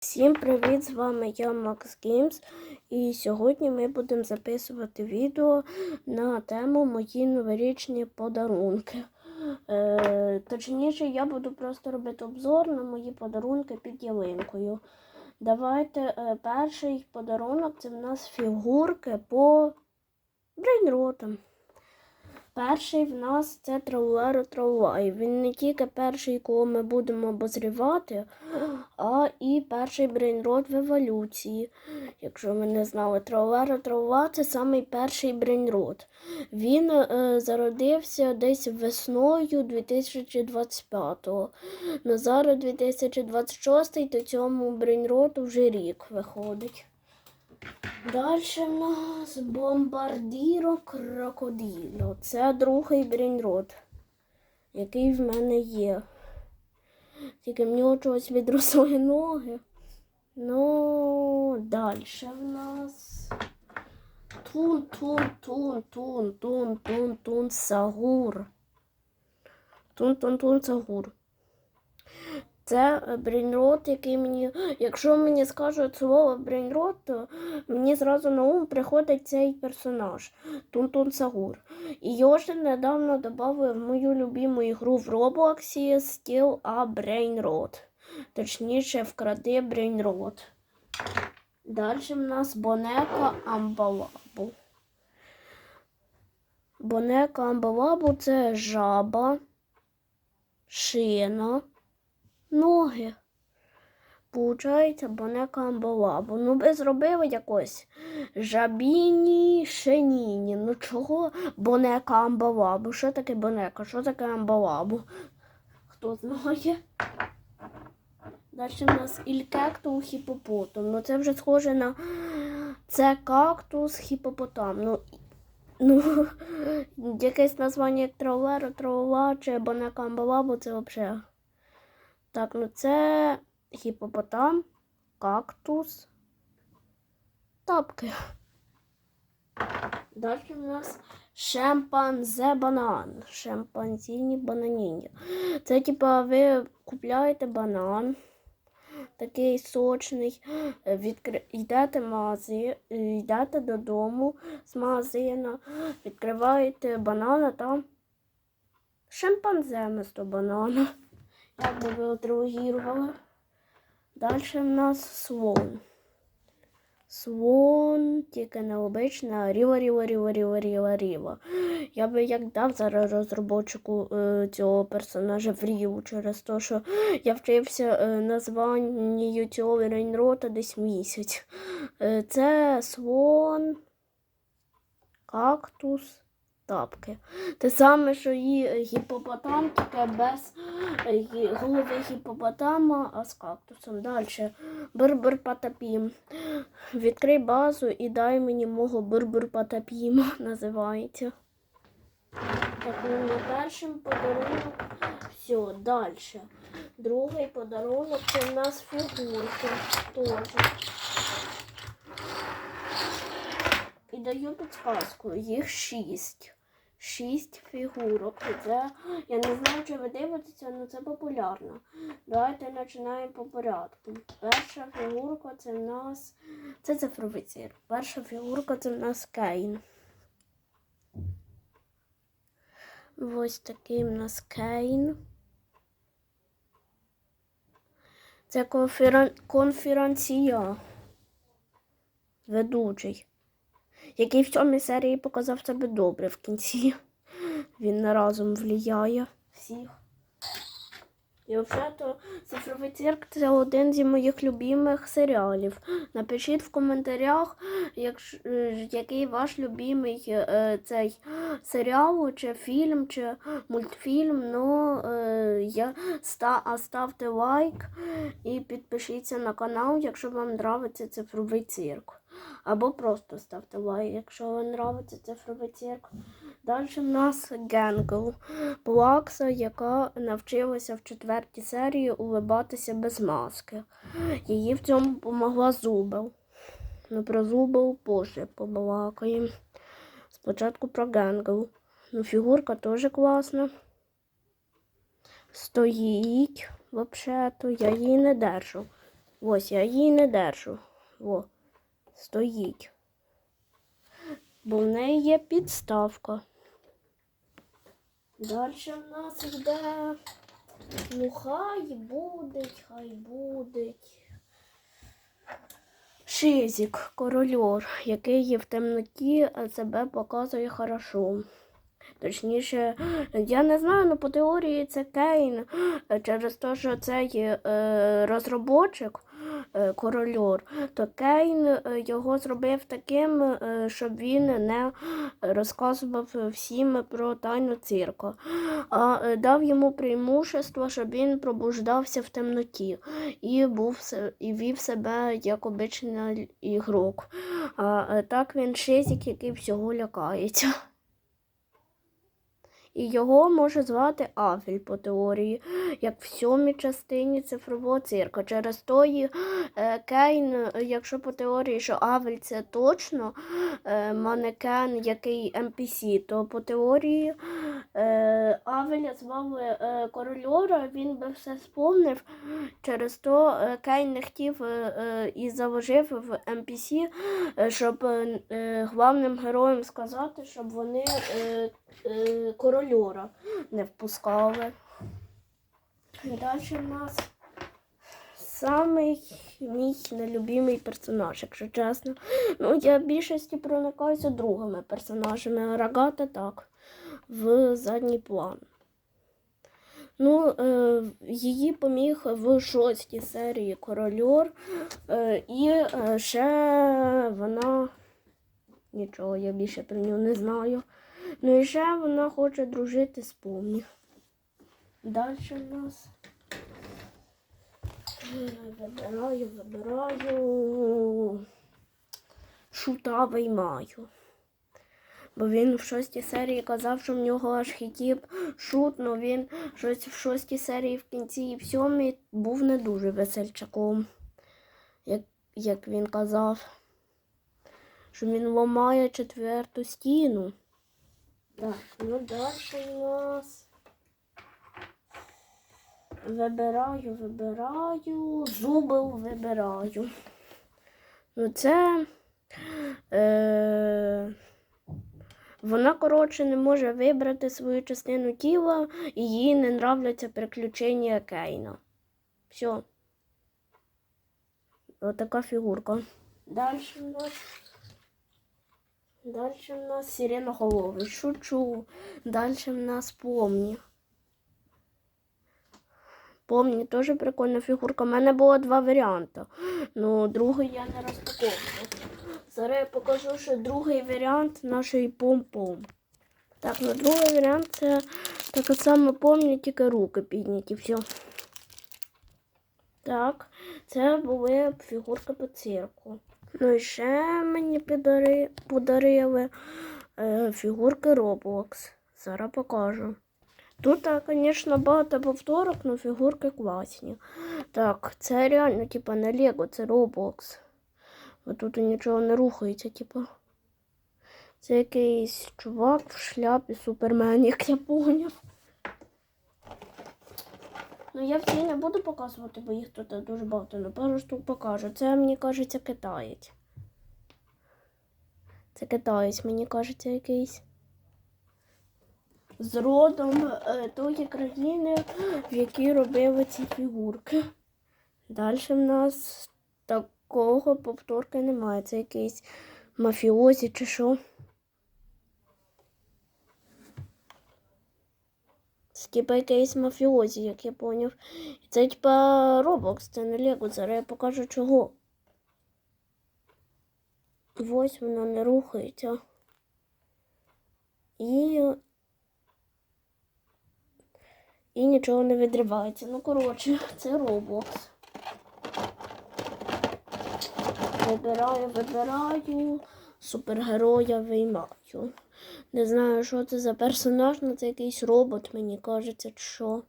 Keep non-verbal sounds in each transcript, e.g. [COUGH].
Всім привіт! З вами я Макс Геймс. І сьогодні ми будемо записувати відео на тему мої новорічні подарунки. Е, точніше, я буду просто робити обзор на мої подарунки під ялинкою. Давайте е, перший подарунок це в нас фігурки по брейнротам. Перший в нас це Траулеро Траулай. Він не тільки перший, кого ми будемо обозрівати, а і перший брейнрот в еволюції. Якщо ви не знали, Траулеро Траула це самий перший брейнрот. Він е, зародився десь весною 2025-го. На зараз 2026 то цьому брейнроту вже рік виходить. Далі в нас бомбардіро крокоділо. Це другий брейнрот, який в мене є. Тільки в нього чогось відросли ноги. Ну, далі в нас тун тун Це брейнрот, який мені. Якщо мені скажуть слово брейнрот, то мені зразу на ум приходить цей персонаж Тунтун Сагур. І його ще недавно додали в мою любиму ігру в Роблоксі Steel A Brainrot. Точніше, вкради Брейнрот. Далі в нас Бонека Амбалабу. Бонека Амбалабу це жаба, шина ноги. Получається, бонека амбалабу. Ну, би зробили якось жабіні шиніні. Ну чого бонека амбалабу? Що таке бонека? Що таке амбалабу? Хто знає? Далі в нас ількекту хіпопотам. Ну це вже схоже на це кактус хіпопотам. Ну, ну [LAUGHS] якесь названня як траулера, траула чи бонека амбалабу, це взагалі. Так, ну це гіпопотам, кактус, тапки. Далі у нас шимпанзе банан. Шимпанзіні бананіні. Це типа ви купляєте банан, такий сочний, відкри... йдете, в магазин, йдете додому з магазину, відкриваєте банана там шимпанзе вместо банана. Як би ви отреагували? Далі в нас слон. Слон, тільки не обична, ріва, ріва, ріва, ріва, ріва, ріва. Я би як дав зараз розробочику е, цього персонажа в ріву через те, що я вчився е, названню цього рейнрота десь місяць. Е, це слон, кактус, тапки. Те саме, що і гіпопотам, тільки без е, голови гіпопотама, а з кактусом. Далі. Бир-бир патапім. Відкрий базу і дай мені мого бир-бир патапіма [LAUGHS] називається. Так, ну першим подарунок. Все, далі. Другий подарунок це в нас фігурки. Теж. І даю підсказку. Їх шість. Шість фігурок. Це, я не знаю, чи ви дивитеся, але це популярно. Давайте починаємо по порядку. Перша фігурка це в нас. Це цифровий цирк. Перша фігурка це в нас Кейн. Ось такий в нас Кейн. Це конферен... конференція. Ведучий який в цьому серії показав себе добре в кінці. [LAUGHS] Він разом влияє всіх. І взагалі цифровий цирк це один з моїх любимих серіалів. Напишіть в коментарях, е, який ваш любимий е, цей серіал, чи фільм, чи мультфільм. Ну, е, я, ставте лайк і підпишіться на канал, якщо вам подобається цифровий цирк. Або просто ставте лайк, якщо вам подобається цифровий цирк. Далі в нас Генгл, плакса, яка навчилася в четвертій серії улибатися без маски. Її в цьому допомогла Зубел. Ну, про Зубел позже побалакаємо. Спочатку про Генгл. Ну, фігурка теж класна. Стоїть, взагалі-то, я її не держу. Ось я її не держу. Во, стоїть. Бо в неї є підставка. Далі в нас йде. Ну, хай буде, хай буде. Шизик, корольор, який є в темноті, себе показує хорошо. Точніше, я не знаю, але по теорії це Кейн через те, що цей е, розробочик корольор, то Кейн е, його зробив таким, е, щоб він не розказував всім про тайну цирку, а е, дав йому преимущество, щоб він пробуждався в темноті і був і вів себе як обичний ігрок. А е, так він шизик, який всього лякається. І його може звати Афель по теорії, як в сьомій частині цифрового цирка. Через той е, Кейн, якщо по теорії, що Авель це точно е, манекен, який NPC, то по теорії Авеля звав е, корольора, він би все сповнив. Через то е, Кейн не хотів е, е, і заложив в NPC, е, щоб е, е, главним героям сказати, щоб вони е, е, корольора не впускали. Далі в нас самий мій нелюбимий персонаж, якщо чесно. Ну, я більшості проникаюся другими персонажами, а так, в задній план. Ну, е, її поміг в шостій серії Корольор, е, і е, ще вона нічого, я більше про нього не знаю. Ну і ще вона хоче дружити з помні. Далі в нас. Вибираю, вибираю. Шута виймаю. Бо він в шостій серії казав, що в нього аж хітів шут, але він щось в шостій серії в кінці і в сьомій був не дуже весельчаком, як, як він казав. Що він ламає четверту стіну. Так, ну далі у нас. Вибираю, вибираю, зуби вибираю. Ну це. Е, вона, коротше, не може вибрати свою частину тіла, і їй не нравляться приключення Кейна. Все. Отака фігурка. Далі у нас. Далі в нас сиреноголовий. Шучу. Далі в нас помні. Помні, теж прикольна фігурка. У мене було два варіанти. Ну, другий я не розпаковував. Зараз я покажу, що другий варіант нашої пом-пом. Так, ну другий варіант це таке саме помні, тільки руки підняті. Все. Так, це були фігурки по цирку. Ну і ще мені подари, подарили е, фігурки Roblox. Зараз покажу. Тут, звісно, багато повторок, але фігурки класні. Так, це реально, типа, не Лего, це Roblox. Тут нічого не рухається, типа. Це якийсь чувак в шляпі Супермен, як я поняв. Ну я всі не буду показувати, бо їх тут дуже багато. Ну, пару штук покажу. Це, мені кажеться, китаєць. Це китаєць, мені кажеться, якийсь. З родом е, тої країни, в якій робили ці фігурки. Далі в нас такого повторки немає. Це якийсь мафіозі чи що. Типа якийсь мафіозі, як я поняв. Це типа Roblox, це не Лего. Зараз я покажу чого. Ось воно не рухається. І. І нічого не відривається. Ну, коротше, це Roblox. Вибираю, вибираю. Супергероя виймаю. Не знаю, що це за персонаж, але це якийсь робот, мені кажеться, що.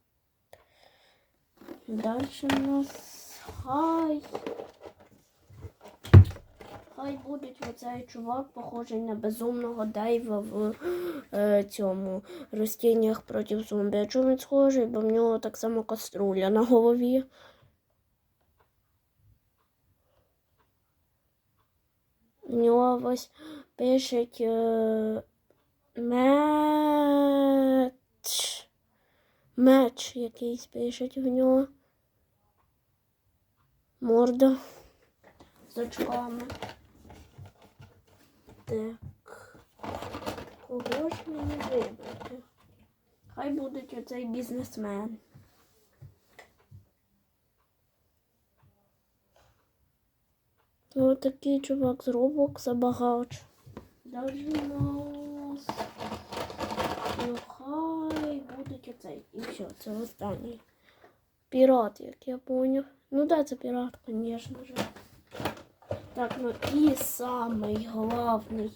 Далі у нас хай. Хай буде оцей чувак, похожий на безумного Дейва в е, цьому розтіннях проти зомбі. А чому він схожий, бо в нього так само каструля на голові. В нього ось пишуть е, меч. Меч якийсь пишуть в нього. Морда з очками. Так. Кого ж мені вибрати? Хай буде оцей бізнесмен. Ось такий чувак з Роблокса багач. Даже нас. Ну хай оцей. І все, це останній. Пірат, як я поняв. Ну да, це пірат, звісно же. Так, ну і самий головний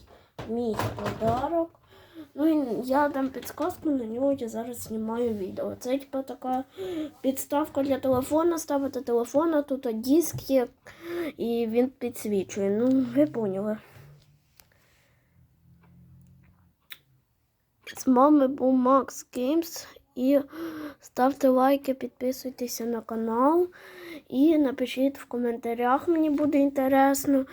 мій подарок. Ну я дам підсказку, на нього я зараз знімаю відео. Це типа така підставка для телефона, ставити телефон, а тут диск є, і він підсвічує. Ну, ви поняли. З вами був Макс Games. І ставте лайки, підписуйтеся на канал. І напишіть в коментарях, мені буде інтересно,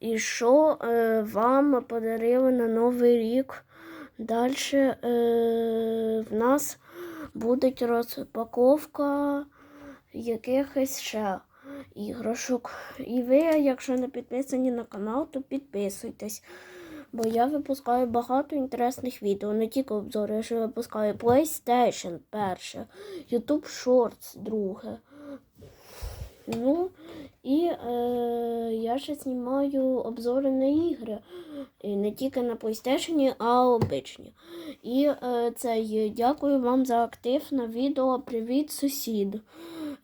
і що е, вам подарили на Новий рік. Далі е, в нас буде розпаковка якихось ще іграшок. І ви, якщо не підписані на канал, то підписуйтесь. Бо я випускаю багато інтересних відео, не тільки обзори, я ще випускаю PlayStation перше, YouTube Shorts друге. Ну, і е, я ще знімаю обзори на ігри. Не тільки на PlayStation, а обичні. І е, це дякую вам за актив на відео Привіт, сусід.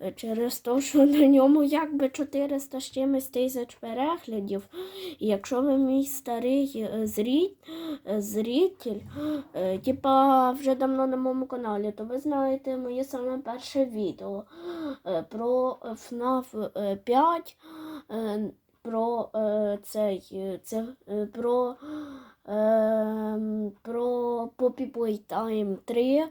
Е, Через те, що на ньому якби 400 з чимось тисяч переглядів. І якщо ви мій старий е, зрі... е, е, типа вже давно на моєму каналі, то ви знаєте моє саме перше відео про FNAF е, 5, е, про цей, це, про, про Poppy Playtime 3.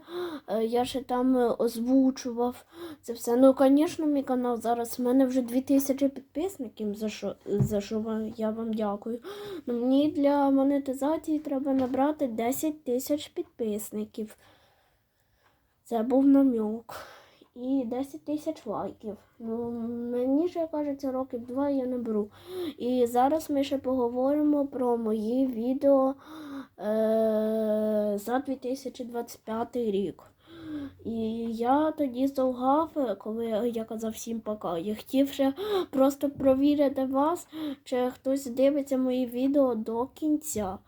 Е, Я ще там е, озвучував це все. Ну, звісно, мій канал зараз в мене вже 2000 підписників, за що, за що я вам дякую. Ну, мені для монетизації треба набрати 10 тисяч підписників. Це був намек. І 10 тисяч лайків. Ну, мені ще кажеться, років два я наберу. І зараз ми ще поговоримо про мої відео е- за 2025 рік. І я тоді завгав, коли я казав всім пока. Я хотів ще просто провірити вас, чи хтось дивиться мої відео до кінця.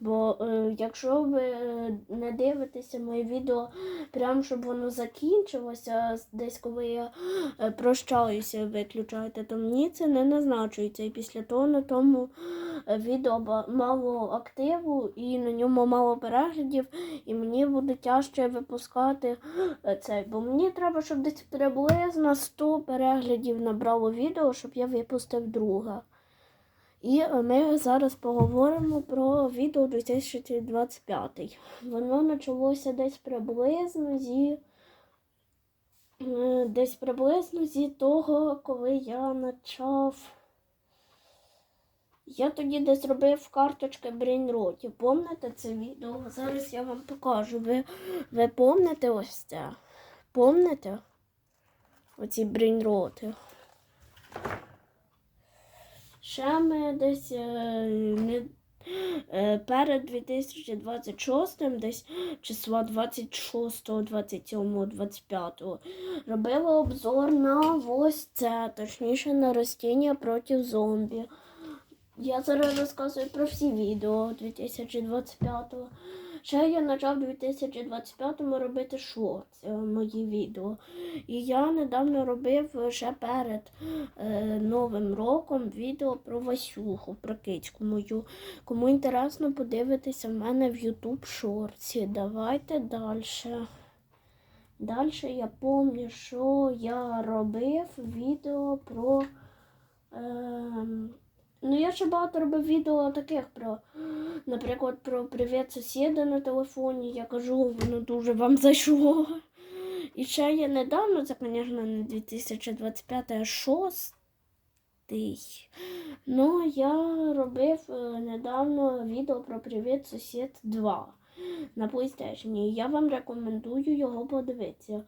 Бо е, якщо ви е, не дивитеся моє відео, прям щоб воно закінчилося, десь коли я е, прощаюся, виключаєте, то мені це не назначується. І після того на тому е, відео мало активу і на ньому мало переглядів, і мені буде тяжче випускати цей. Бо мені треба, щоб десь приблизно 100 переглядів набрало відео, щоб я випустив друге. І е, ми зараз поговоримо про відео 2025. Воно почалося десь приблизно зі е, десь приблизно зі того, коли я почав. Я тоді десь робив карточки брейнротів. Помните це відео? Зараз я вам покажу. Ви, ви помните ось це? Помните? Оці брейнроти. Ще ми десь е, не, е, перед 2026, десь числа 26, 27, 25 робили обзор на ось це, точніше на ростіння проти зомбі. Я зараз розказую про всі відео 2025-го. Ще я почав у 2025-му робити шорт, е, мої відео. І я недавно робив ще перед е, Новим роком відео про Васюху, про кицьку мою. Кому інтересно подивитися в мене в YouTube шорті. Давайте далі. Далі я пам'ятаю, що я робив відео про. Ем, Ну, я ще багато робив відео таких про, наприклад, про привіт сусіда на телефоні. Я кажу, воно дуже вам зайшло. І ще я недавно, це, звісно, не 2025, а 6. Ну, я робив е, недавно відео про Привіт сусід 2 [GASPS] на PlayStation. Я вам рекомендую його подивитися.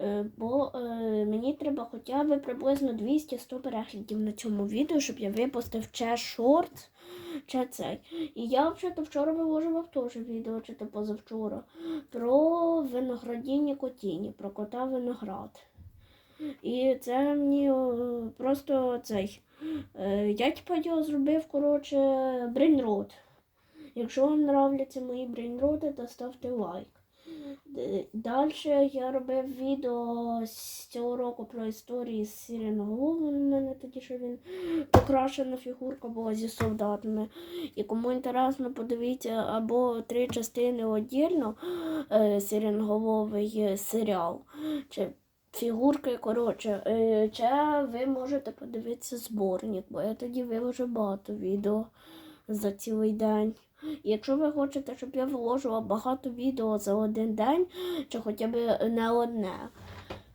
Е, Бо е, мені треба хоча б приблизно 200-100 переглядів на цьому відео, щоб я випустив чи шорт, чи цей. І я взагалі вчора виложував теж відео, чи то позавчора, про виноградіння котіні, про кота виноград. І це мені просто цей. Е, Я типа його зробив, коротше, брейнрот. Якщо вам нравляться мої брейнроти, то ставте лайк. Далі я робив відео з цього року про історії з Сіреноголовим. У мене тоді що він покрашена фігурка була зі солдатами. І кому інтересно, подивіться або три частини віддільно е, Сіреноголовий серіал. Чи фігурки, коротше, е, чи ви можете подивитися зборник, бо я тоді виложу багато відео за цілий день. Якщо ви хочете, щоб я вложила багато відео за один день, чи хоча б не одне,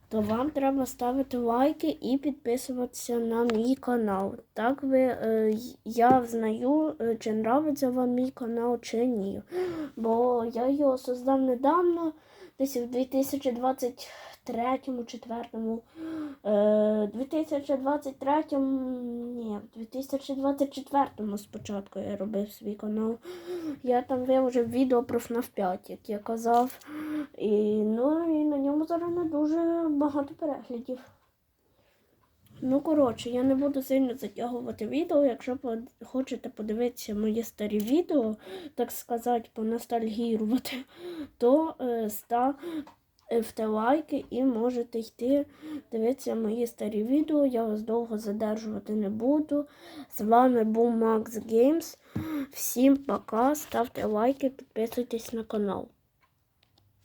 то вам треба ставити лайки і підписуватися на мій канал. Так ви, е, я знаю, е, чи нравиться вам мій канал, чи ні. Бо я його создав недавно, десь у 2020 третьому, четвертому, е, 2023, ні, в 2024 спочатку я робив свій канал. Я там виложив відео про FNAF 5, як я казав. І ну, і на ньому зараз не дуже багато переглядів. Ну, коротше, я не буду сильно затягувати відео. Якщо хочете подивитися мої старі відео, так сказати, поностальгірувати, то е, ста, ставте лайки і можете йти дивитися мої старі відео. Я вас довго задержувати не буду. З вами був Max Games. Всім пока, ставте лайки, підписуйтесь на канал.